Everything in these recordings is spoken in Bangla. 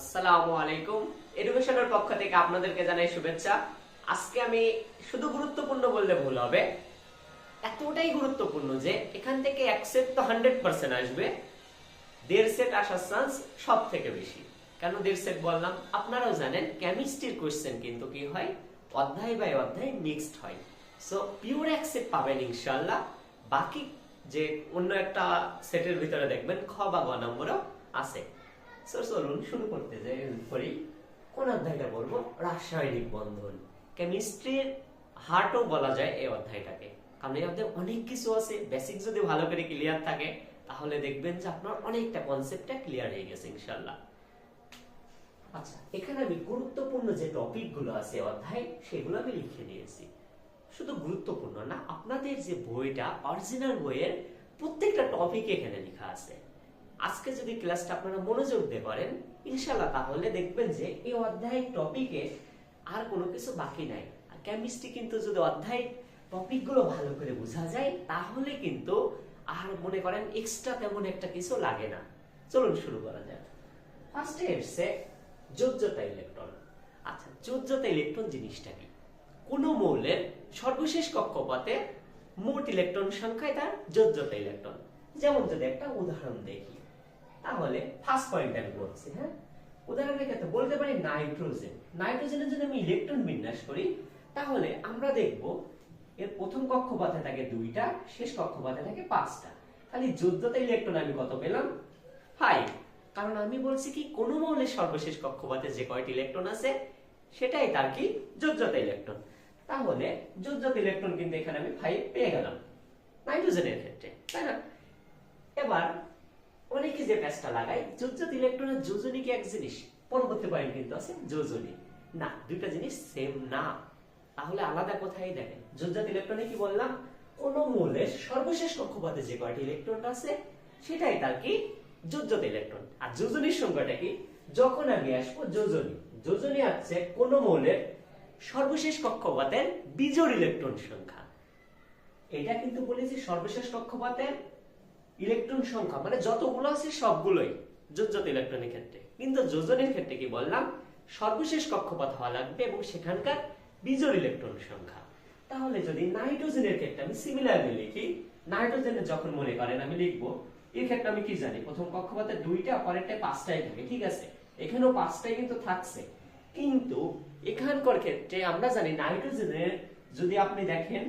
আসসালামু আলাইকুম। এডুকেশনের পক্ষ থেকে আপনাদেরকে জানাই শুভেচ্ছা। আজকে আমি শুধু গুরুত্বপূর্ণ বললে ভুল হবে। এতটাই গুরুত্বপূর্ণ যে এখান থেকে তো হান্ড্রেড পার্সেন্ট আসবে। দেড় সেট আসার চান্স সব থেকে বেশি। কেন দেড় সেট বললাম? আপনারাও জানেন কেমিস্ট্রির কোয়েশ্চেন কিন্তু কি হয়? অধ্যায় বাই অধ্যায় মিক্সড হয়। সো পিওর এক পাবেন ইনশাল্লাহ বাকি যে অন্য একটা সেটের ভিতরে দেখবেন, খ বা গ নম্বরও আছে। সো চলুন শুরু করতে যাই করি কোন অধ্যায়টা বলব রাসায়নিক বন্ধন। কেমিস্ট্রির হার্টও বলা যায় এই অধ্যায়টাকে। কারণ এই অধ্যায়ে অনেক কিছু আছে। বেসিক যদি ভালো করে ক্লিয়ার থাকে, তাহলে দেখবেন যে আপনার অনেকটা কনসেপ্টটা ক্লিয়ার হয়ে গেছে ইনশাল্লাহ আচ্ছা এখানে আমি গুরুত্বপূর্ণ যে টপিকগুলো আছে অধ্যায়, সেগুলো আমি লিখে দিয়েছি শুধু গুরুত্বপূর্ণ না, আপনাদের যে বইটা অরিজিনাল বইয়ের প্রত্যেকটা টপিক এখানে লেখা আছে। আজকে যদি ক্লাসটা আপনারা মনোযোগ দিয়ে করেন ইনশাল্লাহ তাহলে দেখবেন যে এই অধ্যায় টপিকে আর কোনো কিছু বাকি নাই। আর কেমিস্ট্রি কিন্তু যদি অধ্যায় টপিকগুলো ভালো করে বোঝা যায়, তাহলে কিন্তু আর মনে করেন এক্সট্রা তেমন একটা কিছু লাগে না। চলুন শুরু করা যাক। ফার্স্টে এসছে যোজ্যতা ইলেকট্রন আচ্ছা যোজ্যতা ইলেকট্রন জিনিসটা কি? কোন মৌলের সর্বশেষ কক্ষপথে মোট ইলেকট্রন সংখ্যায় তার যোজ্যতা ইলেকট্রন যেমন যদি একটা উদাহরণ দেখি। তাহলে ফার্স্ট পয়েন্ট আমি বলছি হ্যাঁ? উদাহরণের ক্ষেত্রে বলতে পারি নাইট্রোজেন। নাইট্রোজেনের যদি আমি ইলেকট্রন বিন্যাস করি, তাহলে আমরা দেখব এর প্রথম কক্ষপথে থাকে দুইটা, শেষ কক্ষপথে থাকে পাঁচটা। তাহলে যোজ্যতা ইলেকট্রন আমি কত পেলাম? ফাইভ কারণ আমি বলছি কি, কোন মৌলের সর্বশেষ কক্ষপথে যে কয়টি ইলেকট্রন আছে, সেটাই তার কি? যোজ্যতা ইলেকট্রন তাহলে যোজ্যতা ইলেকট্রন কিন্তু এখানে আমি ফাইভ পেয়ে গেলাম। নাইট্রোজেনের ক্ষেত্রে, তাই না? এবার অনেকে যে প্যাচটা লাগায়? যোজ্যত ইলেকট্রনের যোজনী কি এক জিনিস? পরবর্তী পয়েন্ট কিন্তু, আছে যোজনী। না, দুইটা জিনিস সেম না। তাহলে আলাদা কোথায় দেখেন। যোজ্যত ইলেকট্রনে কি বললাম? কোন মৌলের সর্বশেষ কক্ষপথে যে কয়টি ইলেকট্রন আছে, সেটাই তার কি? যোজ্যত ইলেকট্রন আর যোজনীর সংখ্যাটা কি? যখন আমি আসব যোজনী। যোজনী আছে কোন মৌলের সর্বশেষ কক্ষপথের বিজোড় ইলেকট্রন সংখ্যা। এটা কিন্তু বলেছি সর্বশেষ কক্ষপথের ইলেকট্রন সংখ্যা মানে যতগুলো আছে সবগুলোই যোজ্যত ইলেকট্রনের ক্ষেত্রে। কিন্তু যোজনের ক্ষেত্রে কি বললাম? সর্বশেষ কক্ষপথ হওয়া লাগবে এবং সেখানকার বিজোড় ইলেকট্রন সংখ্যা। তাহলে যদি নাইট্রোজেনের ক্ষেত্রে আমি সিমিলারলি লিখি, নাইট্রোজেনের যখন মনে করেন আমি লিখব এর ক্ষেত্রে আমি কি জানি? প্রথম কক্ষপথে দুইটা পরেরটায় পাঁচটাই থাকে, ঠিক আছে? এখানেও পাঁচটাই কিন্তু থাকছে। কিন্তু এখানকার ক্ষেত্রে আমরা জানি নাইট্রোজেনের, যদি আপনি দেখেন,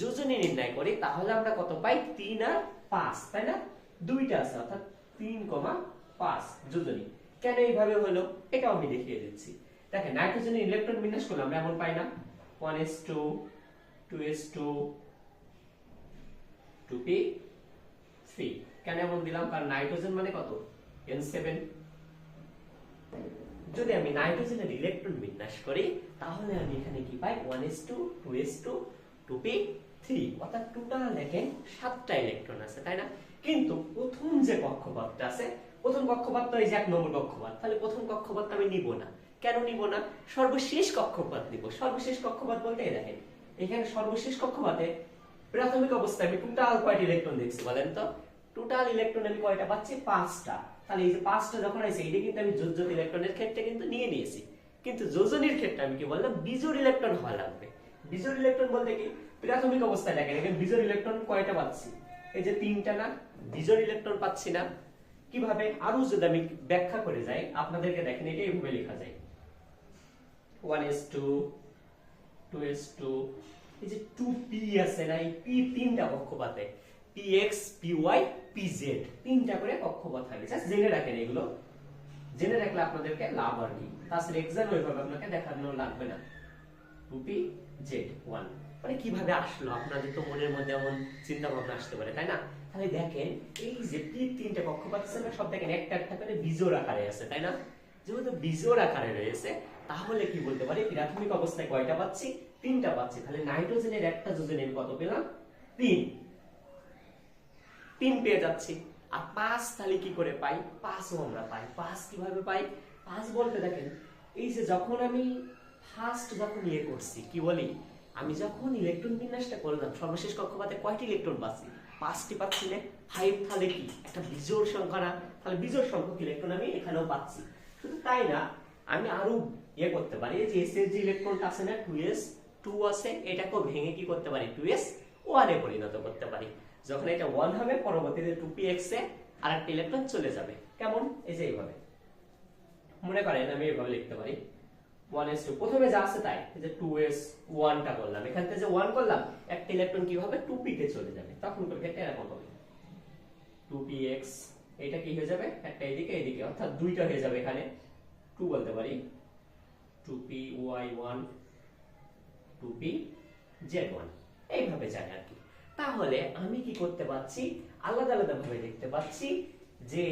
যোজনী নির্ণয় করি, তাহলে আমরা কত পাই? তিন আর পাঁচ, তাই না? দুইটা আছে, অর্থাৎ তিন কমা পাঁচ যোজনী। কেন এইভাবে হলো? এটাও আমি দেখিয়ে দিচ্ছি। দেখেন, নাইট্রোজেনের ইলেকট্রন বিন্যাস করলে আমরা এমন পাই না। One s two two s two two p three কেন এমন দিলাম? কারণ নাইট্রোজেন মানে কত? N seven. যদি আমি নাইট্রোজেনের ইলেকট্রন বিন্যাস করি, তাহলে আমি এখানে কি পাই? One s two two s two two p three অর্থাৎ টোটাল দেখেন সাতটা ইলেকট্রন আছে, তাই না? কিন্তু প্রথম যে কক্ষপথটা আছে, প্রথম কক্ষপথ তো এই যে এক নম্বর কক্ষপথ, তাহলে প্রথম কক্ষপথ আমি নিব না। কেন নিব না? সর্বশেষ কক্ষপথ নিব। সর্বশেষ কক্ষপথ বলতে দেখেন, এখানে সর্বশেষ কক্ষপথে প্রাথমিক অবস্থায় আমি টোটাল কয়টি ইলেকট্রন দেখছি বলেন তো? টোটাল ইলেকট্রন আমি কয়টা পাচ্ছি? পাঁচটা। তাহলে এই যে পাঁচটা যখন আছে, এটা কিন্তু আমি যোজ্যত ইলেকট্রনের ক্ষেত্রে কিন্তু নিয়ে নিয়েছি। কিন্তু যোজনীর ক্ষেত্রে আমি কি বললাম? বিজোড় ইলেকট্রন হওয়া লাগবে। বিজোড় ইলেকট্রন বলতে কি? প্রাথমিক অবস্থায় দেখেন, এখানে বিজোড় ইলেকট্রন কয়টা পাচ্ছি? এই যে তিনটা না, বিজোড় ইলেকট্রন পাচ্ছি না। কীভাবে? আরও যদি আমি ব্যাখ্যা করে যাই, আপনাদেরকে দেখেন, এটা এইভাবে লেখা যায়। One s two two s two, এই যে টু পি আছে না, এই পি তিনটা কক্ষপথে p x, p y, p z, তিনটা করে কক্ষপথ থাকে জাস্ট জেনে রাখেন এগুলো। জেনে রাখলে আপনাদেরকে লাভ আর কি। তাছাড়া এক্সাম ওইভাবে আপনাকে দেখানো লাগবে না। Two p z, one. মানে কীভাবে আসলো? আপনাদের তো মনের মধ্যে এমন চিন্তা ভাবনা আসতে পারে, তাই না? তাহলে দেখেন, এই যে তিনটা কক্ষপথ আছে না সব দেখেন, একটা একটা করে বিজোড় আকারে আছে, তাই না? যেহেতু বিজোড় আকারে রয়েছে, তাহলে কি বলতে পারি? প্রাথমিক অবস্থায় কয়টা পাচ্ছি? তিনটা পাচ্ছি। তাহলে নাইট্রোজেনের একটা যোজনে আমি কত পেলাম? তিন। তিন পেয়ে যাচ্ছি। আর পাঁচ তাহলে কি করে পাই? পাঁচও আমরা পাই। পাঁচ কীভাবে পাই? পাঁচ বলতে দেখেন, এই যে যখন আমি ফার্স্ট যখন ইয়ে করছি, কি বলি? আমি যখন ইলেকট্রন বিন্যাসটা করলাম, সর্বশেষ কক্ষপথে কয়টি ইলেকট্রন পাচ্ছি পাঁচটি পাচ্ছি না। ফাইভ তাহলে কি? একটা বিজোড় সংখ্যা না? তাহলে বিজোড় সংখ্যক ইলেকট্রন আমি এখানেও পাচ্ছি। শুধু তাই না, আমি আরও ইয়ে করতে পারি যে এস এস জি ইলেকট্রনটা আছে না টু এস টু আছে, এটাকেও ভেঙে কি করতে পারি? টু এস ওয়ানে পরিণত করতে পারি। যখন এটা ওয়ান হবে, পরবর্তীতে টু পি এক্স এ আর একটা ইলেকট্রন চলে যাবে। কেমন? এই যে এইভাবে। মনে করেন, আমি এইভাবে লিখতে পারি। ওয়ান এস টু প্রথমে যা আছে তাই যে টু এস ওয়ানটা করলাম এখান থেকে যে ওয়ান করলাম, একটা ইলেকট্রন কি হবে? টু পি তে চলে যাবে। তখন ক্ষেত্রে এরকম হবে। টু পি এক্স এটা কি হয়ে যাবে? একটা এদিকে এদিকে। অর্থাৎ দুইটা হয়ে যাবে এখানে। টু বলতে পারি। Two p y one two p z one এইভাবে যায় আর কি। তাহলে আমি কি করতে পারছি? আলাদা আলাদা ভাবে দেখতে পাচ্ছি যে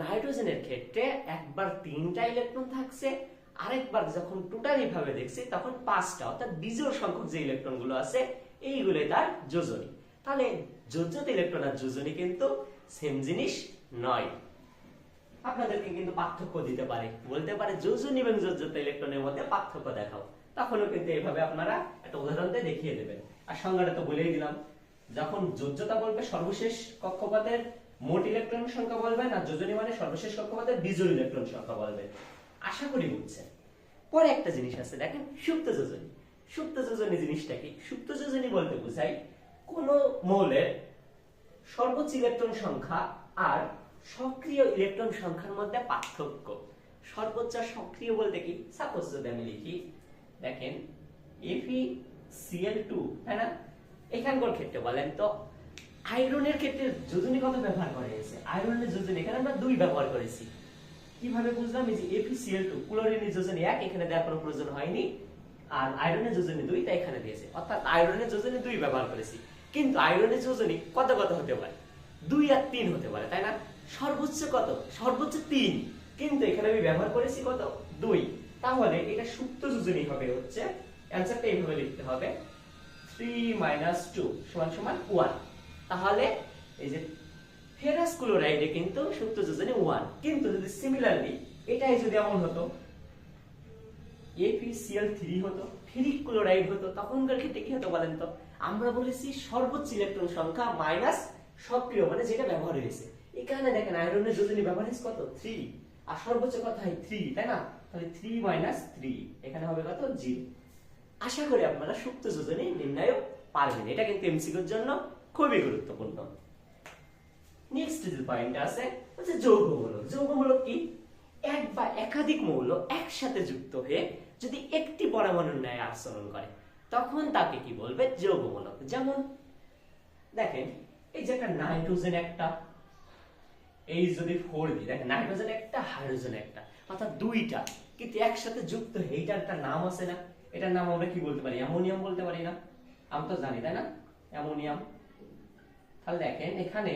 নাইট্রোজেনের ক্ষেত্রে একবার তিনটা ইলেকট্রন থাকছে আরেকবার যখন টোটালি ভাবে দেখছি, তখন পাঁচটা, অর্থাৎ বিজোড় সংখ্যক যে ইলেকট্রনগুলো আছে, এইগুলোই তার যোজনী। তাহলে যোজ্যত ইলেকট্রন আর যোজনী কিন্তু সেম জিনিস নয়। আপনাদেরকে কিন্তু পার্থক্য দিতে পারে। বলতে পারে যোজন এবং যোজ্যতা ইলেকট্রনের মধ্যে পার্থক্য দেখাও। তখনও কিন্তু এইভাবে আপনারা একটা উদাহরণ দিয়ে দেখিয়ে দেবেন। আর সংজ্ঞাটা তো বলেই দিলাম। যখন যোজ্যতা বলবে সর্বশেষ কক্ষপথের মোট ইলেকট্রন সংখ্যা বলবেন আর যোজনী মানে সর্বশেষ কক্ষপথের বিজোড় ইলেকট্রন সংখ্যা বলবেন আশা করি বুঝছেন পরে একটা জিনিস আছে, দেখেন, সুপ্ত যোজনী। সুপ্ত যোজনী জিনিসটা কি? সুপ্ত যোজনী বলতে বোঝায় কোন মৌলের সর্বোচ্চ ইলেকট্রন সংখ্যা আর সক্রিয় ইলেকট্রন সংখ্যার মধ্যে পার্থক্য। সর্বোচ্চ সক্রিয় বলতে কি? সাপোজ যদি আমি লিখি, দেখেন এফি সিএল টু তাই না? এখানকার ক্ষেত্রে বলেন তো আয়রনের ক্ষেত্রে যোজনী কত ব্যবহার করা হয়েছে? আয়রনের যোজনী, এখানে আমরা দুই ব্যবহার করেছি। কীভাবে বুঝলাম? এই যে এফিসিএল টু ক্লোরিনের যোজনী এক, এখানে দেওয়ার কোনো প্রয়োজন হয়নি। আর আয়রনের যোজনী দুই, তাই এখানে দিয়েছে। অর্থাৎ আয়রনের যোজনী দুই ব্যবহার করেছি। কিন্তু আয়রনের যোজনী কত কত হতে পারে? দুই আর তিন হতে পারে, তাই না? সর্বোচ্চ কত? সর্বোচ্চ তিন। কিন্তু এখানে আমি ব্যবহার করেছি কত? দুই। তাহলে এটা সুপ্ত যোজনী হবে হচ্ছে অ্যান্সারটা এইভাবে লিখতে হবে। থ্রি মাইনাস টু সমান সমান ওয়ান তাহলে এই যে ফেরাস ক্লোরাইডে কিন্তু সুপ্ত যোজনী ওয়ান কিন্তু যদি সিমিলারলি এটাই যদি এমন হতো এপিসিএল থ্রি হতো, ফেরিক ক্লোরাইড হতো, তখনকার ক্ষেত্রে কি হতো বলেন তো? আমরা বলেছি সর্বোচ্চ ইলেকট্রন সংখ্যা মাইনাস সক্রিয় মানে যেটা ব্যবহার হয়েছে। এখানে দেখেন আয়রনের যোজনী ব্যবহার হয়েছে কত? থ্রি আর সর্বোচ্চ কত হয় থ্রি তাই না? তাহলে থ্রি মাইনাস থ্রি এখানে হবে কত? জিরো আশা করি আপনারা সুপ্ত যোজনী নির্ণয় পারবেন। এটা কিন্তু এমসিকিউর জন্য খুবই গুরুত্বপূর্ণ। নেক্সট যে পয়েন্ট আছে, হচ্ছে যৌগমূলক। যৌগমূলক কি? এক বা একাধিক মৌল একসাথে যুক্ত হয়ে যদি একটি পরমাণুর ন্যায় আচরণ করে, তখন তাকে কি বলবে? যৌগমূলক। যেমন, দেখেন, এই যে একটা নাইট্রোজেন একটা, এই যদি ফোর দিই দেখেন, নাইট্রোজেন একটা, হাইড্রোজেন একটা, অর্থাৎ দুইটা, কিন্তু একসাথে যুক্ত হয়ে, এইটার একটা নাম আছে না? এটার নাম আমরা কি বলতে পারি? অ্যামোনিয়াম বলতে পারি না? আমি তো জানি, তাই না? অ্যামোনিয়াম। তাহলে দেখেন, এখানে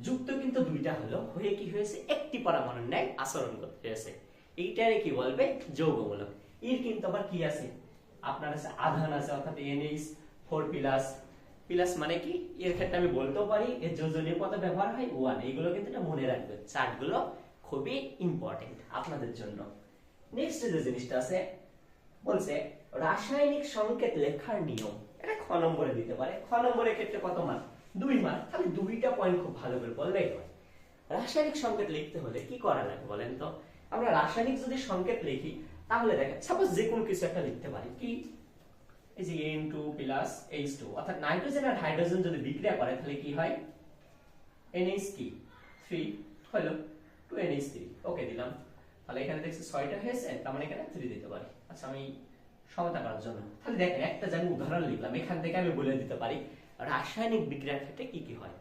যুক্ত কিন্তু দুইটা হলো। হয়ে কি হয়েছে? একটি পরমাণুর ন্যায় আচরণ করতে হয়েছে। এইটারে কি বলবে? যৌগমূলক। এর কিন্তু আবার কি আছে? আপনার আছে আধান আছে, অর্থাৎ এনএইচ, ফোর প্লাস। প্লাস মানে কি? এর ক্ষেত্রে আমি বলতেও পারি এর যোজনীয় পদ ব্যবহার হয় ওয়ান। এইগুলো কিন্তু এটা মনে রাখবেন চার্টগুলো খুবই ইম্পর্টেন্ট আপনাদের জন্য। নেক্সট যে জিনিসটা আছে, বলছে রাসায়নিক সংকেত লেখার নিয়ম। এটা খ নম্বরে দিতে পারে। খ নম্বরের ক্ষেত্রে কত মান? দুই মান তাহলে দুইটা পয়েন্ট খুব ভালো করে বললেই হয়। রাসায়নিক সংকেত লিখতে হলে কি করা লাগে বলেন তো? আমরা রাসায়নিক যদি সংকেত লিখি, তাহলে দেখেন সাপোজ যে কোনো কিছু একটা লিখতে পারি। কি? এই যে N two plus H two অর্থাৎ নাইট্রোজেন আর হাইড্রোজেন যদি বিক্রিয়া করে, তাহলে কি হয়? এনএইচ কি থ্রি হলো টু এনএইচ থ্রি ওকে দিলাম। তাহলে এখানে দেখছি ছয়টা হয়েছে, তার মানে এখানে থ্রি দিতে পারি। আচ্ছা আমি সমতা করার জন্য। তাহলে দেখেন, একটা যে আমি উদাহরণ লিখলাম, এখান থেকে আমি বলে দিতে পারি। রাসায়নিক বিক্রিয়ার ক্ষেত্রে কি কি হয়?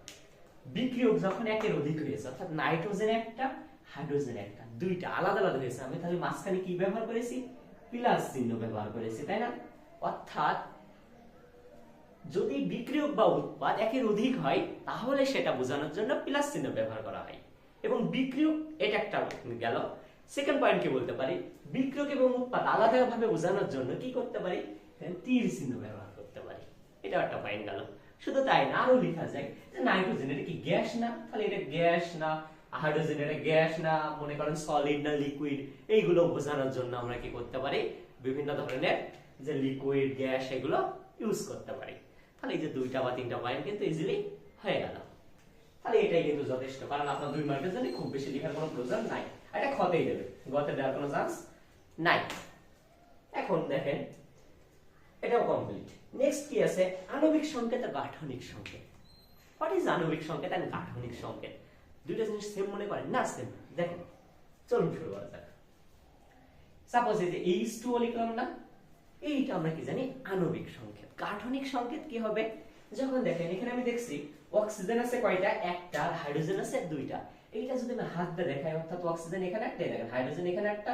বিক্রিয়ক যখন একের অধিক হয়েছে, অর্থাৎ নাইট্রোজেন একটা, হাইড্রোজেন একটা, দুইটা আলাদা আলাদা হয়েছে। আমি তাহলে মাঝখানে কি ব্যবহার করেছি? প্লাস চিহ্ন ব্যবহার করেছি, তাই না? অর্থাৎ যদি বিক্রিয়ক বা উৎপাদ একের অধিক হয়, তাহলে সেটা বোঝানোর জন্য প্লাস চিহ্ন ব্যবহার করা হয়। এবং বিক্রিয়ক, এটা একটা গেল। সেকেন্ড পয়েন্ট কি বলতে পারি? বিক্রিয়ক এবং উৎপাদ আলাদাভাবে বোঝানোর জন্য কি করতে পারি? তীর চিহ্ন ব্যবহার করতে পারি। এটা একটা পয়েন্ট গেল। শুধু তাই না আরও লেখা যায় নাইট্রোজেন এটা কি গ্যাস না? তাহলে এটা গ্যাস না হাইড্রোজেন এটা গ্যাস না, মনে করেন সলিড না লিকুইড এইগুলো বোঝানোর জন্য আমরা কি করতে পারি? বিভিন্ন ধরনের যে লিকুইড গ্যাস এগুলো ইউজ করতে পারি। তাহলে এই যে দুইটা বা তিনটা পয়েন্ট কিন্তু ইজিলি হয়ে গেল। তাহলে এটাই কিন্তু যথেষ্ট, কারণ আপনার দুই মার্কের জন্য খুব বেশি লেখার কোনো প্রয়োজন নাই। এটা খতেই দেবে, গতে দেওয়ার কোনো চান্স নাই। এখন দেখেন, এটাও কমপ্লিট নেক্সট কি আছে? আণবিক সংকেত গাঠনিক সংকেত। হোয়াট ইজ আণবিক সংকেত এন্ড গাঠনিক সংকেত? দুইটা জিনিস সেম মনে করেন? না সেম দেখেন, চলুন শুরু করা যাক। সাপোজ এই যে এইচ টু লিখলাম না, এইটা আমরা কি জানি? আণবিক সংকেত। গাঠনিক সংকেত কি হবে? যখন দেখেন, এখানে আমি দেখছি অক্সিজেন আছে কয়টা? একটা হাইড্রোজেন আছে দুইটা। এইটা যদি আমি হাত দিয়ে দেখাই, অর্থাৎ অক্সিজেন এখানে একটা দেখেন হাইড্রোজেন এখানে একটা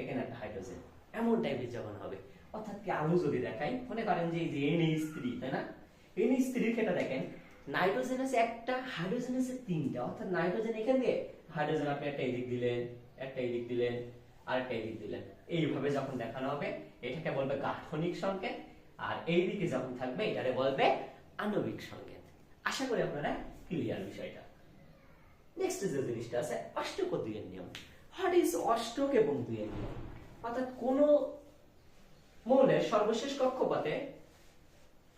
এখানে একটা হাইড্রোজেন এমন টাইপের যখন হবে। অর্থাৎ কি আলো যদি দেখাই, মনে করেন যে এই যে এনএইচ থ্রি তাই না? এনএইচ থ্রির ক্ষেত্রে দেখেন নাইট্রোজেন আছে একটা হাইড্রোজেন আছে তিনটা, অর্থাৎ নাইট্রোজেন এখান দিয়ে হাইড্রোজেন আপনি একটা এদিক দিলেন, একটা এদিক দিলেন, আর একটা এদিক দিলেন। এইভাবে যখন দেখানো হবে, এটাকে বলবে গাঠনিক সংকেত, আর এই দিকে যখন থাকবে এটারে বলবে আণবিক সংকেত। আশা করি আপনারা ক্লিয়ার বিষয়টা। নেক্সট যে জিনিসটা আছে অষ্টক দুইয়ের নিয়ম। হোয়াট ইজ অষ্টক এবং দুইয়ের নিয়ম? অর্থাৎ কোন মৌলের সর্বশেষ কক্ষপথে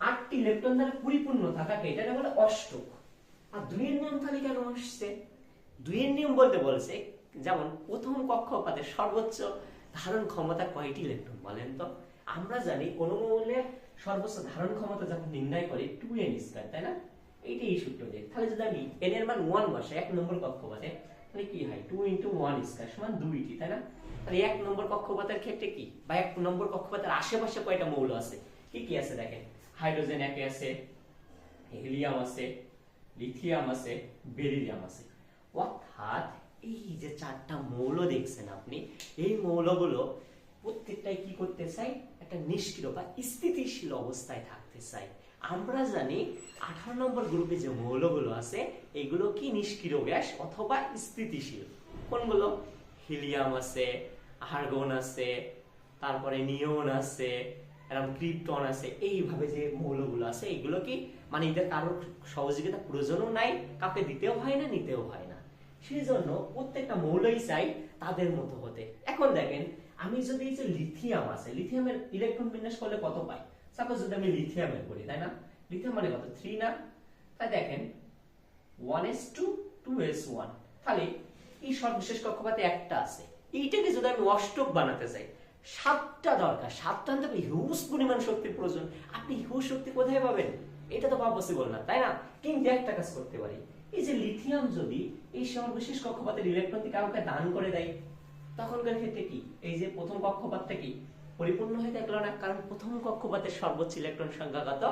আটটি ইলেকট্রন দ্বারা পরিপূর্ণ থাকাকে এটা বলে অষ্টক। আর দুইয়ের নিয়ম তাহলে কেন আসছে? দুইয়ের নিয়ম বলতে বলছে, যেমন প্রথম কক্ষপথে সর্বোচ্চ ধারণ ক্ষমতা কয়টি ইলেকট্রন বলেন তো? আমরা জানি কোন মৌলের সর্বোচ্চ ধারণ ক্ষমতা যখন নির্ণয় করি টু এন স্কয়ার তাই না? এইটাই এই সূত্র দিয়ে। তাহলে যদি আমি এন এর মান ওয়ান বসে এক নম্বর কক্ষপথে, তাহলে কি হয়? টু ইন্টু ওয়ান স্কয়ার সমান দুইটি, তাই না? তাহলে এক নম্বর কক্ষপথের ক্ষেত্রে কি? বা এক নম্বর কক্ষপথের আশেপাশে কয়টা মৌল আছে? কি কি আছে দেখেন? হাইড্রোজেন একে আছে, হিলিয়াম আছে, লিথিয়াম আছে, বেরিলিয়াম আছে। অর্থাৎ এই যে চারটা মৌল দেখছেন আপনি, এই মৌলগুলো প্রত্যেকটাই কি করতে চাই? একটা নিষ্ক্রিয় বা স্থিতিশীল অবস্থায় থাকতে চাই। আমরা জানি আঠারো নম্বর গ্রুপে যে মৌলগুলো আছে, এগুলো কি নিষ্ক্রিয় গ্যাস অথবা স্থিতিশীল? কোনগুলো? হিলিয়াম আছে আর্গন আছে, তারপরে নিয়ন আছে, এরকম ক্রিপ্টন আছে, এইভাবে যে মৌলগুলো আছে, এগুলো কি মানে এদের কারোর সহযোগিতা প্রয়োজনও নাই, কাউকে দিতেও হয় না, নিতেও হয় না। সেই জন্য প্রত্যেকটা মৌলই চাই তাদের মতো হতে। এখন দেখেন, আমি যদি এই যে লিথিয়াম আছে, লিথিয়ামের ইলেকট্রন বিন্যাস করলে কত পাই? সাপোজ যদি আমি লিথিয়ামের করি, তাই না? লিথিয়াম মানে কত? থ্রি না? তাই দেখেন one s two two s one তাহলে এই সর্বশেষ কক্ষপাতে একটা আছে। এইটাকে যদি আমি অষ্টক বানাতে চাই সাতটা দরকার। সাতটা আনতে হিউজ পরিমাণ শক্তির প্রয়োজন। আপনি হিউজ শক্তি কোথায় পাবেন? এটা তো পসিবল না, তাই না? কিন্তু একটা কাজ করতে পারি। এই যে লিথিয়াম যদি এই সর্বশেষ কক্ষপাতের ইলেকট্রনটি কাউকে দান করে দেয়, তখনকার ক্ষেত্রে কি? এই যে প্রথম কক্ষপাতটা কি? পরিপূর্ণ হয়ে থাকল না? কারণ প্রথম কক্ষপাতের সর্বোচ্চ ইলেকট্রন সংখ্যা কত?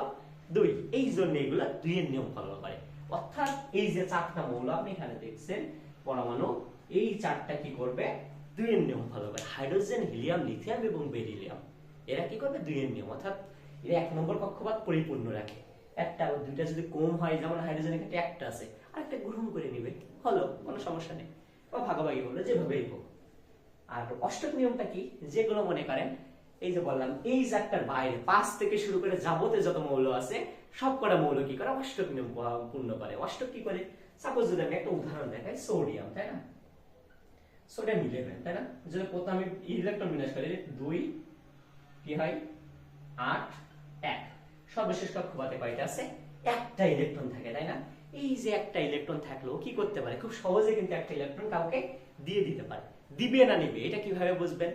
দুই। এই জন্য এগুলো দুইয়ের নিয়ম ফলো করে। অর্থাৎ এই যে চারটা মৌল আপনি এখানে দেখছেন, পরমাণু, এই চারটা কি করবে? দুইয়ের নিয়ম ফলো করে। হাইড্রোজেন, হিলিয়াম, লিথিয়াম এবং বেরিলিয়াম। এরা কি করবে? দুইয়ের নিয়ম। অর্থাৎ এরা এক নম্বর কক্ষপাত পরিপূর্ণ রাখে। একটা বা দুইটা যদি কম হয়, যেমন হাইড্রোজেনের ক্ষেত্রে একটা আছে, আরেকটা গ্রহণ করে নিবে। হলো, কোনো সমস্যা নেই। বা ভাগাভাগি হলো যেভাবেই হোক। আর অষ্টক নিয়মটা কি? যেগুলো মনে করেন, এই যে বললাম, এই চারটার বাইরে, পাঁচ থেকে শুরু করে যাবতীয় যত মৌল আছে সব কটা মৌল কি করে? অষ্টক নিয়ম পূর্ণ করে। অষ্টক কি করে? সাপোজ যদি আমি একটা উদাহরণ দেখাই, সোডিয়াম, তাই না? সোডিয়াম ইলেভেন তাই না? যদি প্রথম আমি ইলেকট্রন বিন্যাস করি, দুই, কি হয়? আট, এক। সর্বশেষ কক্ষপথে কয়টা আছে, একটা ইলেকট্রন থাকে, তাই না? এই যে একটা ইলেকট্রন থাকলেও কি করতে পারে? খুব সহজে কিন্তু একটা ইলেকট্রন কাউকে দিয়ে দিতে পারে। দিবে না নিবে, এটা কীভাবে বুঝবেন?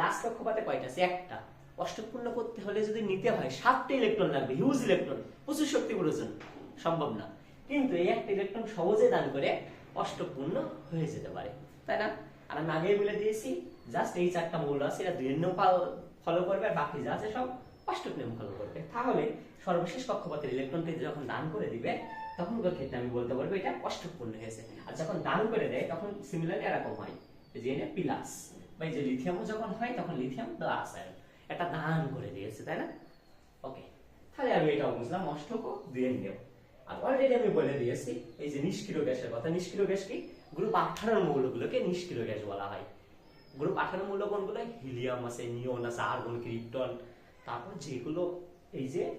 লাস্ট কক্ষপথে কয়টা আছে একটা। অষ্টপূর্ণ করতে হলে যদি নিতে হয়, সাতটা ইলেকট্রন লাগবে হিউজ ইলেকট্রন প্রচুর শক্তি প্রয়োজন, সম্ভব না। কিন্তু এই একটা ইলেকট্রন সহজে দান করে অষ্টপূর্ণ হয়ে যেতে পারে, তাই না? আর আমি আগেই বলে দিয়েছি জাস্ট এই চারটা মৌল আছে, এরা দুই নিয়ম ফলো করবে, আর বাকি যা আছে সব অষ্টক নিয়ম ফলো করবে। তাহলে সর্বশেষ কক্ষপথের ইলেকট্রনকে যখন দান করে দিবে, তখনকার ক্ষেত্রে আমি বলতে পারব এটা অষ্টকপূর্ণ হয়েছে। আর যখন দান করে দেয়, তখন সিমিলার এরকম হয় যে এনে প্লাস বা যে লিথিয়ামও যখন হয়, তখন লিথিয়াম প্লাস আয়ন এটা দান করে দিয়েছে, তাই না? ওকে তাহলে আমি এটাও বুঝলাম অষ্টক ও দুয়ের নিয়ম আর অলরেডি আমি বলে দিয়েছি, এই যে নিষ্ক্রিয় গ্যাসের কথা, নিষ্ক্রিয় গ্যাস কি? গ্রুপ আঠারোর মৌলগুলোকে নিষ্ক্রিয় গ্যাস বলা হয়। গ্রুপ আঠারো মৌল কোনগুলো? হিলিয়াম আছে নিয়ন আছে আর্গন ক্রিপ্টন। তারপর যেগুলো, এই যে,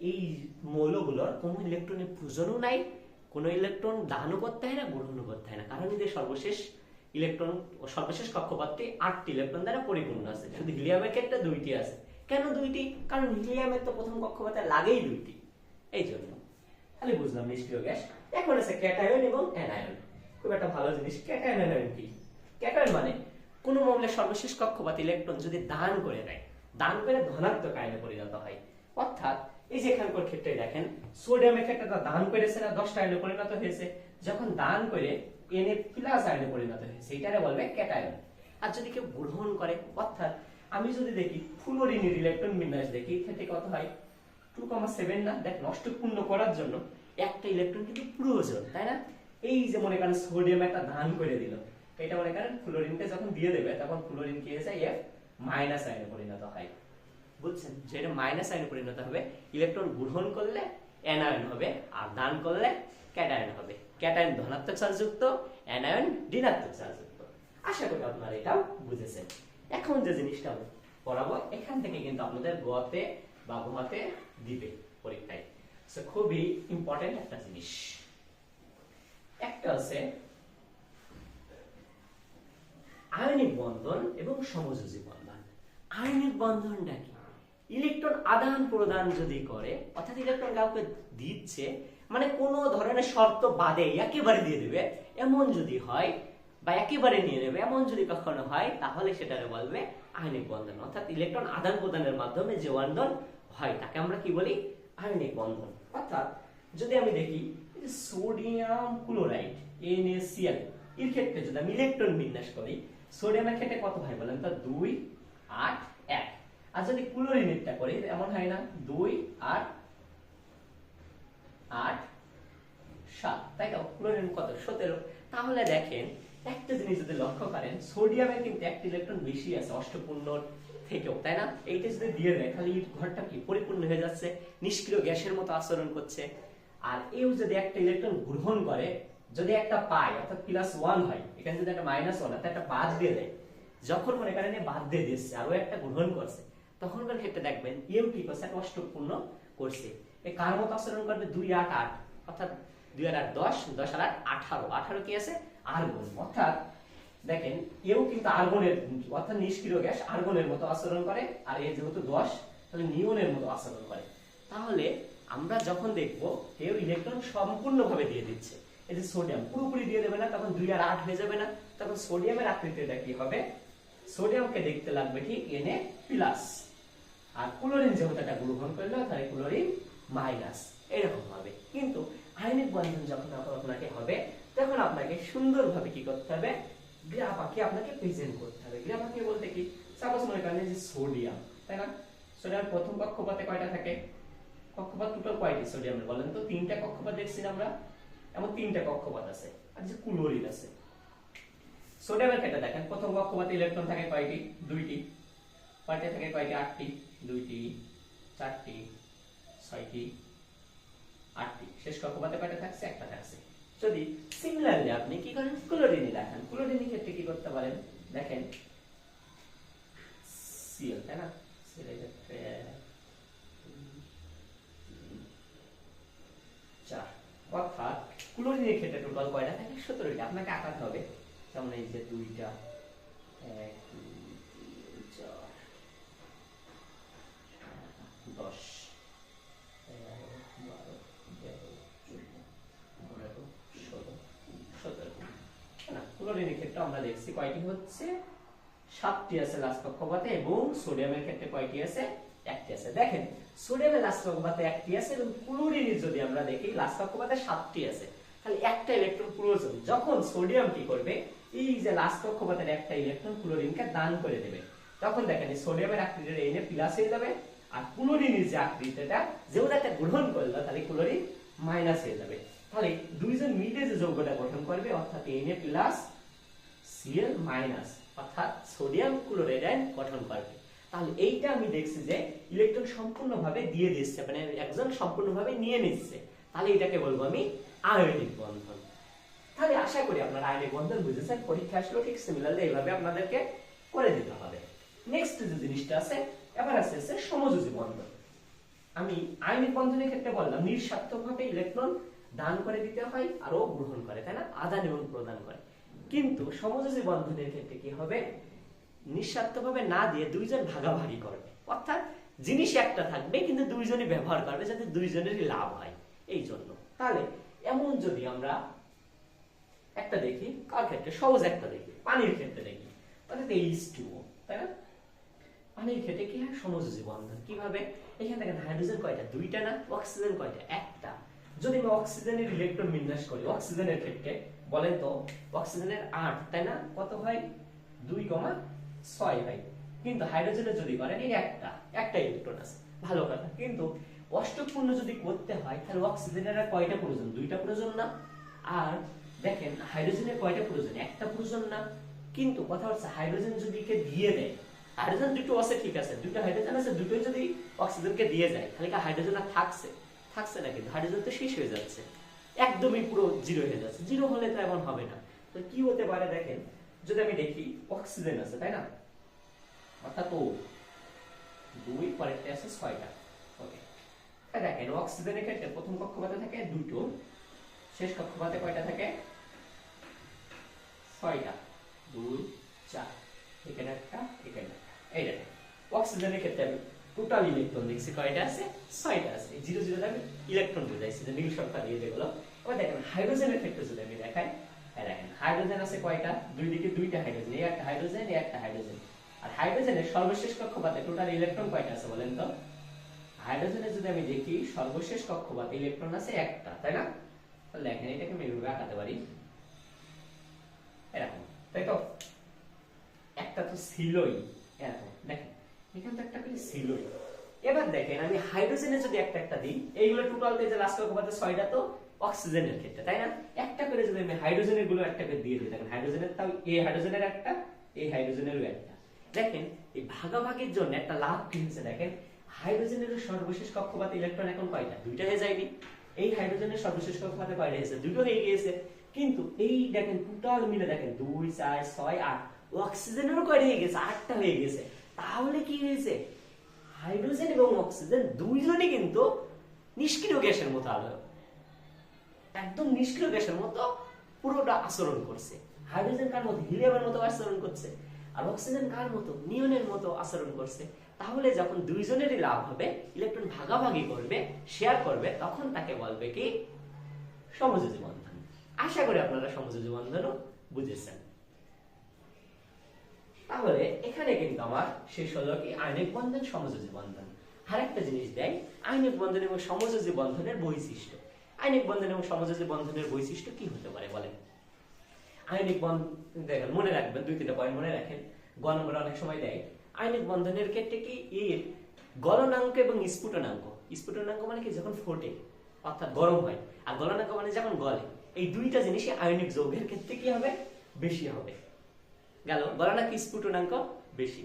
এই মৌলগুলোর কোনো ইলেকট্রনের প্রয়োজনও নাই, কোনো ইলেকট্রন দানও করতে হয় না, গ্রহণও করতে হয় না। কারণ এদের সর্বশেষ ইলেকট্রন সর্বশেষ কক্ষপথটি আটটি ইলেকট্রন দ্বারা পরিপূর্ণ আছে। শুধু হিলিয়ামের ক্ষেত্রে দুইটি আছে। কেন দুইটি? কারণ হিলিয়ামের তো প্রথম কক্ষপথে লাগেই দুইটি। এই জন্য। তাহলে বুঝলাম নিষ্ক্রিয় গ্যাস। এখন আছে ক্যাটায়ন এবং অ্যানায়ন। খুব একটা ভালো জিনিস। ক্যাটায়ন অ্যানায়ন কি? ক্যাটায়ন মানে কোন মৌলের সর্বশেষ কক্ষপথ ইলেকট্রন যদি দান করে দেয়, দান করে ধনাত্মক আয়নে পরিণত হয়। অর্থাৎ এই যে এখানকার ক্ষেত্রে দেখেন সোডিয়ামের ক্ষেত্রে তা দান করেছে না, দশটা আয়নে পরিণত হয়েছে। যখন দান করে এনে প্লাস আয়নে পরিণত হয়েছে এটারে বলবে ক্যাটায়ন। আর যদি কেউ গ্রহণ করে, অর্থাৎ আমি যদি দেখি ফ্লোরিনের ইলেকট্রন বিন্যাস দেখি এক্ষেত্রে কত হয়? টু কমা সেভেন না, দেখ, নষ্ট পূর্ণ করার জন্য একটা ইলেকট্রন কিন্তু প্রয়োজন তাই না? এই যে মনে করেন সোডিয়াম একটা দান করে দিল, এটা মনে করেন ফ্লোরিনকে যখন দিয়ে দেবে, তখন ফ্লোরিন কি হয়ে যায় এফ মাইনাস আয়নে পরিণত হয়। বুঝছেন? যেটা মাইনাস আয়নে পরিণত হবে, ইলেকট্রন গ্রহণ করলে অ্যানায়ন হবে, আর দান করলে ক্যাটায়ন হবে। ক্যাটায়ন ধনাত্মক চার্জযুক্ত অ্যানায়ন ঋণাত্মক চার্জযুক্ত আশা করি আপনারা এটাও বুঝেছেন। এখন যে জিনিসটা পড়াবো, এখান থেকে কিন্তু আপনাদের গতে বা ঘতে দিবে পরীক্ষায়। খুবই ইম্পর্টেন্ট একটা জিনিস। একটা আছে। আয়নিক বন্ধন এবং সমযোজী বন্ধন। আয়নিক বন্ধনটা কি? ইলেকট্রন আদান প্রদান যদি করে, অর্থাৎ ইলেকট্রন কাউকে দিচ্ছে মানে কোনো ধরনের শর্ত বাদে একেবারে দিয়ে দেবে, এমন যদি হয় বা একেবারে নিয়ে নেবে, এমন যদি কখনো হয়, তাহলে সেটারে বলবে আয়নিক বন্ধন। অর্থাৎ ইলেকট্রন আদান প্রদানের মাধ্যমে যে বন্ধন হয়, তাকে আমরা কি বলি? আয়নিক বন্ধন। অর্থাৎ যদি আমি দেখি সোডিয়াম ক্লোরাইড NaCl এর ক্ষেত্রে যদি আমি ইলেকট্রন বিন্যাস করি সোডিয়ামের ক্ষেত্রে কত হয় বলেন তো? দুই, আট, এক। আর যদি ক্লোরিনেরটা করি এমন হয় না? দুই, আট আট, সাত। তাই তো? ক্লোরিন কত? সতেরো। তাহলে দেখেন, একটা জিনিস যদি লক্ষ্য করেন, সোডিয়ামের কিন্তু একটা ইলেকট্রন বেশি আছে, অষ্টপূর্ণ থেকেও, তাই না? এইটা যদি দিয়ে দেয়, তাহলে ঘরটা কি পরিপূর্ণ হয়ে যাচ্ছে? নিষ্ক্রিয় গ্যাসের মতো আচরণ করছে। আর এও যদি একটা ইলেকট্রন গ্রহণ করে, যদি একটা পায় অর্থাৎ প্লাস ওয়ান হয়, এখানে যদি একটা মাইনাস ওয়ান অর্থাৎ একটা বাদ দিয়ে দেয়, যখন মনে করেন বাদ দিয়ে দিচ্ছে আরও একটা গ্রহণ করছে, তখনকার ক্ষেত্রে দেখবেন এও কি করছে, একটা অষ্টপূর্ণ করছে। এ কার আচরণ করবে? দুই আট আট, অর্থাৎ দুই আর আট দশ দশ আর আট আঠারো। আঠারো কি আছে? আর্গন অর্থাৎ দেখেন এও কিন্তু আর্গনের অর্থাৎ নিষ্ক্রিয় গ্যাস আর্গনের মতো আচরণ করে, আর এ যেহেতু দশ, তাহলে নিয়নের মতো আচরণ করে। তাহলে আমরা যখন দেখব, কেউ ইলেকট্রন সম্পূর্ণভাবে দিয়ে দিচ্ছে। এই যে সোডিয়াম পুরোপুরি দিয়ে দেবে না, তখন দুই আর আট হয়ে যাবে না। তখন সোডিয়ামের আকৃতিটা কি হবে? সোডিয়ামকে দেখতে লাগবে ঠিক এনে প্লাস আর ক্লোরিন যেহেতু এটা গ্রহণ করল তাহলে ক্লোরিন মাইনাস এরকম হবে। কিন্তু আয়নিক বন্ধন যখন আপনাকে হবে, তখন আপনাকে সুন্দরভাবে কি করতে হবে? গ্রাফ আপনাকে প্রেজেন্ট করতে হবে। গ্রাফ বলতে কি? সাপোজ মনে করেন যে সোডিয়াম তাই না? সোডিয়াম প্রথম কক্ষপথে কয়টা থাকে? কক্ষপথ টোটাল কয়টি? সোডিয়ামের বলেন তো, তিনটা কক্ষপথ দেখছি আমরা, এমন তিনটা কক্ষপথ আছে, আর যে ক্লোরিন আছে। সোডিয়ামের ক্ষেত্রে দেখেন, প্রথম কক্ষপথে ইলেকট্রন থাকে কয়টি? দুইটি। কয়টা থাকে কয়টি? আটটি। দুইটি, চারটি, ছয়টি, আটটি। শেষ কক্ষপথে কয়টা থাকছে? একটা থাকছে। যদি সিমিলারলি আপনি কি করেন? ক্লোরিনে দেখেন। ক্লোরিনের ক্ষেত্রে কি করতে পারেন? দেখেন, সিএল, তাই না? সিএল ক্ষেত্রে চার অর্থাৎ ক্লোরিনের ক্ষেত্রে টোটাল কয়টা? থাকে সতেরোটা আপনাকে আঁকাতে হবে। যেমন এই যে দুইটা চার, দশ বারো না ক্ষেত্রে আমরা দেখছি হচ্ছে? সাতটি আছে এবং সোডিয়ামের ক্ষেত্রে আছে? একটি আছে। দেখেন সোডিয়ামের লাস্ট কক্ষপথে একটি আছে, এবং ক্লোরিনের যদি আমরা দেখি লাস্ট কক্ষপথে সাতটি আছে। তাহলে একটা ইলেকট্রন প্রয়োজন যখন সোডিয়াম কি করবে? এই যে লাস্ট কক্ষপথের একটা ইলেকট্রন ক্লোরিনকে দান করে দেবে। তখন দেখেন সোডিয়ামের আকৃতিটা এনে প্লাস হয়ে যাবে, আর ক্লোরিনের যে আকৃতিটা, যেহেতু একটা গ্রহণ করল, তাহলে ক্লোরিন মাইনাস হয়ে যাবে। তাহলে দুইজন মিলে যে যৌগটা গঠন করবে, অর্থাৎ এনএ প্লাস সিএল মাইনাস অর্থাৎ সোডিয়াম ক্লোরাইড গঠন করবে। তাহলে এইটা আমি দেখছি যে ইলেকট্রন সম্পূর্ণভাবে দিয়ে দিচ্ছে মানে একজন সম্পূর্ণভাবে নিয়ে নিচ্ছে। তাহলে এটাকে বলব আমি আয়নিক বন্ধন। তাহলে আশা করি আপনারা আয়নিক বন্ধন বুঝেছেন, পরীক্ষা আসলেও ঠিক সিমিলারলি এইভাবে আপনাদেরকে করে দিতে হবে। নেক্সট যে জিনিসটা আছে এবার আছে হচ্ছে সমযোজী বন্ধন। আমি আয়নিক বন্ধনের ক্ষেত্রে বললাম, নিঃস্বার্থভাবে ইলেকট্রন দান করে দিতে হয় আর ও গ্রহণ করে, তাই না? আদান এবং প্রদান করে। কিন্তু সমযোজী বন্ধনের ক্ষেত্রে কি হবে? নিঃস্বার্থভাবে না দিয়ে দুইজন ভাগাভাগি করবে। অর্থাৎ জিনিস একটা থাকবে, কিন্তু দুইজনই ব্যবহার করবে যাতে দুইজনেরই লাভ হয়। এই জন্য। তাহলে এমন যদি আমরা একটা দেখি, কার ক্ষেত্রে? সহজ একটা দেখি, পানির ক্ষেত্রে দেখি। অর্থাৎ এইচ টু তাই না? পানির ক্ষেত্রে কি হয়? সমযোজী বন্ধন কীভাবে? এখানে দেখেন হাইড্রোজেন কয়টা? দুইটা না? অক্সিজেন কয়টা? একটা। যদি আমি অক্সিজেনের ইলেকট্রন বিন্যাস করি, অক্সিজেনের ক্ষেত্রে বলেন তো, অক্সিজেনের আট, তাই না? কত হয়? দুই কমা ছয় হয় কিন্তু হাইড্রোজেনের যদি করেন এই একটা একটা ইলেকট্রন আছে। ভালো কথা। কিন্তু অষ্টকপূর্ণ যদি করতে হয়, তাহলে অক্সিজেনের আর কয়টা প্রয়োজন? দুইটা প্রয়োজন না। আর দেখেন হাইড্রোজেনের কয়টা প্রয়োজন? একটা প্রয়োজন না। কিন্তু কথা হচ্ছে হাইড্রোজেন যদি কে দিয়ে দেয় হাইড্রোজেন দুটো আছে, ঠিক আছে। দুটো হাইড্রোজেন আছে, দুটোই যদি অক্সিজেনকে দিয়ে যায় তাহলে কি হাইড্রোজেন আর থাকছে? থাকছে না কিন্তু। হাইড্রোজেন তো শেষ হয়ে যাচ্ছে। একদমই পুরো জিরো হয়ে যাচ্ছে। জিরো হলে তো এমন হবে না। তো কি হতে পারে দেখেন যদি আমি দেখি অক্সিজেন আছে, তাই না? অর্থাৎ ও দুই পরেরটা আছে ছয়টা। ওকে দেখেন অক্সিজেনের ক্ষেত্রে প্রথম কক্ষপথে থাকে দুটো, শেষ কক্ষপথে কয়টা থাকে? ছয়টা। দুই, চার। এখানে একটা এখানে একটা। এই দেখেন অক্সিজেনের ক্ষেত্রে আমি টোটাল ইলেকট্রন দেখছি কয়টা আছে? ছয়টা আছে। জিরো জিরো আমি ইলেকট্রন বুঝাইছি, যে নীল সংখ্যা দিয়ে যেগুলো। এবার দেখেন হাইড্রোজেনের ক্ষেত্রে যদি আমি দেখাই দেখেন, হাইড্রোজেন আছে কয়টা? দুই দিকে দুইটা হাইড্রোজেন, এই একটা হাইড্রোজেন, এই একটা হাইড্রোজেন। আর হাইড্রোজেনের সর্বশেষ কক্ষপথে টোটাল ইলেকট্রন কয়টা আছে বলেন তো? হাইড্রোজেনের যদি আমি দেখি, সর্বশেষ কক্ষপথে ইলেকট্রন আছে একটা, তাই না? তাহলে দেখেন, এটাকে আমি এভাবে আঁকাতে পারি। এরকম, তাই তো? একটা তো ছিলই, এরকম, দেখেন, এখানে তো একটা করে ছিলই। এবার দেখেন, আমি হাইড্রোজেনে যদি একটা একটা দিই, এইগুলো টোটাল যে লাস্ট কক্ষপথে ছয়টা তো অক্সিজেনের ক্ষেত্রে, তাই না? একটা করে যদি আমি হাইড্রোজেনেরগুলো একটা করে দিয়ে দিই। দেখেন হাইড্রোজেনের তাও এই হাইড্রোজেনের একটা এই হাইড্রোজেনেরও একটা। দেখেন, এই ভাগাভাগির জন্য একটা লাভ কি হচ্ছে দেখেন? হাইড্রোজেনের সর্বশেষ কক্ষপথে ইলেকট্রন এখন কয়টা? দুইটা হয়ে যায়নি। এই হাইড্রোজেনের সর্বশেষ কক্ষপথে কয়টা হয়েছে? দুটো হয়ে গিয়েছে। কিন্তু এই দেখেন টোটাল মিলে দেখেন দুই, চার, ছয়, আট অক্সিজেনেরও কয়টা হয়ে গেছে আটটা হয়ে গেছে তাহলে কি হয়েছে? হাইড্রোজেন এবং অক্সিজেন দুইজনই কিন্তু নিষ্ক্রিয় গ্যাসের মতো আলো। একদম নিষ্ক্রিয় গ্যাসের মতো পুরোটা আচরণ করছে। হাইড্রোজেন কার মতো, হিলিয়ামের মতো আচরণ করছে আর অক্সিজেন কার মতো, নিয়নের মতো আচরণ করছে। তাহলে যখন দুইজনেরই লাভ হবে, ইলেকট্রন ভাগাভাগি করবে শেয়ার করবে, তখন তাকে বলবে কি? সমযোজী বন্ধন। আশা করি আপনারা সমযোজী বন্ধনও বুঝেছেন। তাহলে এখানে কিন্তু আমার শেষ হলো কি? আইনিক বন্ধন, সমযোজী বন্ধন। আরেকটা জিনিস দেয়, আইনিক বন্ধন এবং সমযোজী বন্ধনের বৈশিষ্ট্য। আইনিক বন্ধন এবং সমযোজী বন্ধনের বৈশিষ্ট্য কি হতে পারে বলেন? আইনিক বন্ধন দেখেন, মনে রাখবেন, দুই, তিনটা পয়েন্ট মনে রাখেন। গ নম্বরে অনেক সময় দেয়। আইনিক বন্ধনের ক্ষেত্রে কি এর গলনাঙ্ক এবং স্ফুটনাঙ্ক? স্ফুটনাঙ্ক মানে কি যখন ফোটে, অর্থাৎ গরম হয়, আর গলনাঙ্ক মানে যখন গলে। এই দুইটা জিনিসই আয়নিক যৌগের ক্ষেত্রে কি হবে? বেশি হবে। গেল, গলনাঙ্ক, স্ফুটনাঙ্ক বেশি।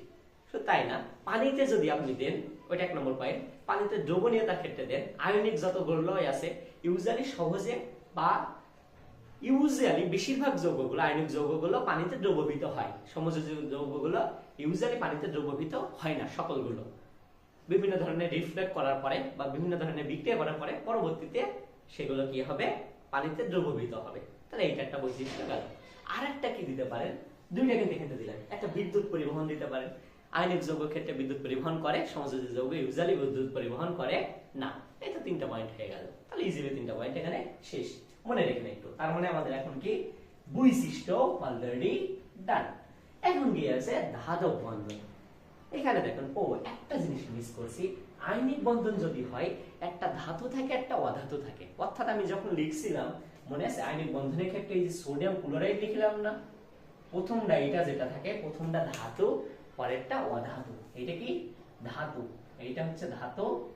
তো তাই না, পানিতে যদি আপনি দেন, ওইটা এক নম্বর পয়েন্ট পানিতে দ্রবণীয়তার ক্ষেত্রে দেন আয়নিক যত গৌরলয় আছে ইউজালি সহজে বা ইউজুয়ালি বেশিরভাগ যৌগগুলো, আয়নিক যৌগগুলো পানিতে দ্রবীভূত হয়। সমযোজী যৌগগুলো ইউজুয়ালি পানিতে দ্রবীভূত হয় না, সকলগুলো। বিভিন্ন ধরনের রিফ্লেক্ট করার পরে বা বিভিন্ন ধরনের বিক্রিয়া করার পরে পরবর্তীতে সেগুলো কি হবে? পানিতে দ্রবীভূত হবে। তাহলে এইটা একটা বৈশিষ্ট্য গেল। আর একটা কি দিতে পারেন? দুইটা কিন্তু এখানে দিলেন। একটা বিদ্যুৎ পরিবহন দিতে পারেন। আয়নিক যৌগ ক্ষেত্রে বিদ্যুৎ পরিবহন করে, সমযোজী যৌগ ইউজুয়ালি বিদ্যুৎ পরিবহন করে না। তো তিনটা পয়েন্ট হয়ে গেল। তাহলে ইজিলি তিনটা পয়েন্ট এখানে শেষ। মনে রেখে একটু। তার মানে আমাদের এখন কি? বৈশিষ্ট্য অলরেডি ডান এখন গিয়ে আছে? ধাতব বন্ধন। এখানে দেখুন, ও, একটা জিনিস মিস করছি। আইনিক বন্ধন যদি হয়, একটা ধাতু থাকে, একটা অধাতু থাকে। অর্থাৎ আমি যখন লিখছিলাম, মনে আছে আইনিক বন্ধনের ক্ষেত্রে এই যে সোডিয়াম ক্লোরাইড লিখলাম না? প্রথমটা এটা যেটা থাকে, প্রথমটা ধাতু, পরেরটা অধাতু। এটা কি? ধাতু। এইটা হচ্ছে ধাতু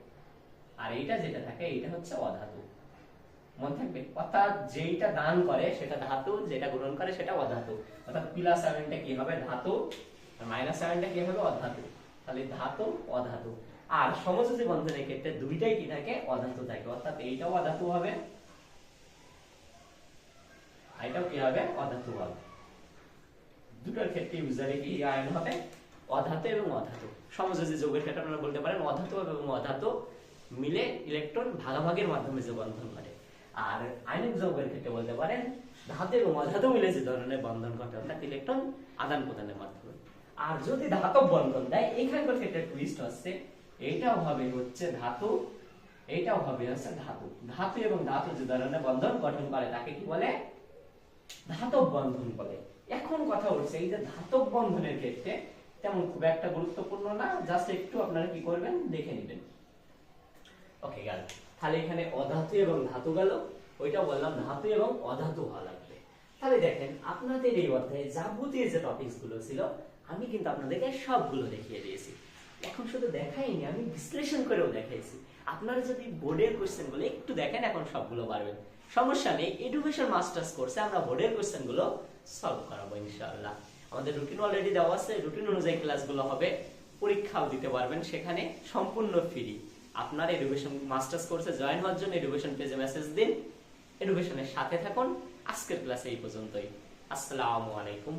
আর এইটা যেটা থাকে, এইটা হচ্ছে অধাতু। মনে থাকবে? অর্থাৎ যেইটা দান করে, সেটা ধাতু, যেটা গ্রহণ করে, সেটা অধাতু। অর্থাৎ প্লাস আয়নটা কি হবে? ধাতু। আর মাইনাস আয়নটা কি হবে? অধাতু। তাহলে ধাতু, অধাতু। আর সমযোজী বন্ধনের ক্ষেত্রে দুইটাই কি থাকে? অধাতু থাকে। অর্থাৎ এইটাও অধাতু হবে এটাও কি হবে? অধাতু হবে। দুটোর ক্ষেত্রে ইউজালি কি আয়ন হবে? অধাতু এবং অধাতু। সমযোজী যৌগের ক্ষেত্রে আপনারা বলতে পারেন, অধাতু এবং অধাতু। মিলে ইলেকট্রন ভাগাভাগির মাধ্যমে যে বন্ধন ঘটে। আর আয়নিক যৌগের ক্ষেত্রে বলতে পারেন ধাতু এবং অধাতু মিলে যে ধরনের বন্ধন ঘটে, অর্থাৎ ইলেকট্রন আদান প্রদানের মাধ্যমে। আর যদি ধাতব বন্ধন দেয় এখানকার ক্ষেত্রে টুইস্ট হচ্ছে, এইটাও হবে হচ্ছে ধাতু, এইটাও হবে হচ্ছে ধাতু। ধাতু এবং ধাতু যে ধরনের বন্ধন গঠন করে, তাকে কি বলে? ধাতব বন্ধন বলে। এখন কথা উঠছে এই যে ধাতব বন্ধনের ক্ষেত্রে তেমন খুব একটা গুরুত্বপূর্ণ না, জাস্ট একটু আপনারা কি করবেন, দেখে নেবেন। ওকে গেল তাহলে এখানে অধাতু এবং ধাতু গেল। ওইটা বললাম ধাতু এবং অধাতু হওয়া লাগবে। তাহলে দেখেন, আপনাদের এই অধ্যায়ে যাবতীয় যে টপিকসগুলো ছিল, আমি কিন্তু আপনাদেরকে সবগুলো দেখিয়ে দিয়েছি। এখন শুধু দেখাইনি, আমি বিশ্লেষণ করেও দেখাইছি। আপনারা যদি বোর্ডের কোশ্চেনগুলো একটু দেখেন, এখন সবগুলো পারবেন। সমস্যা নেই এডুকেশন মাস্টার্স কোর্সে আমরা বোর্ডের কোশ্চেনগুলো সলভ করাবো, ইনশাআল্লাহ। আমাদের রুটিন অলরেডি দেওয়া আছে রুটিন অনুযায়ী ক্লাসগুলো হবে। পরীক্ষাও দিতে পারবেন সেখানে, সম্পূর্ণ ফ্রি আপনার এডুকেশন মাস্টার্স কোর্সে জয়েন হওয়ার জন্য এডুকেশন পেজে মেসেজ দিন এডুকেশনের সাথে থাকুন। আজকের ক্লাসে এই পর্যন্তই। আসসালামু আলাইকুম।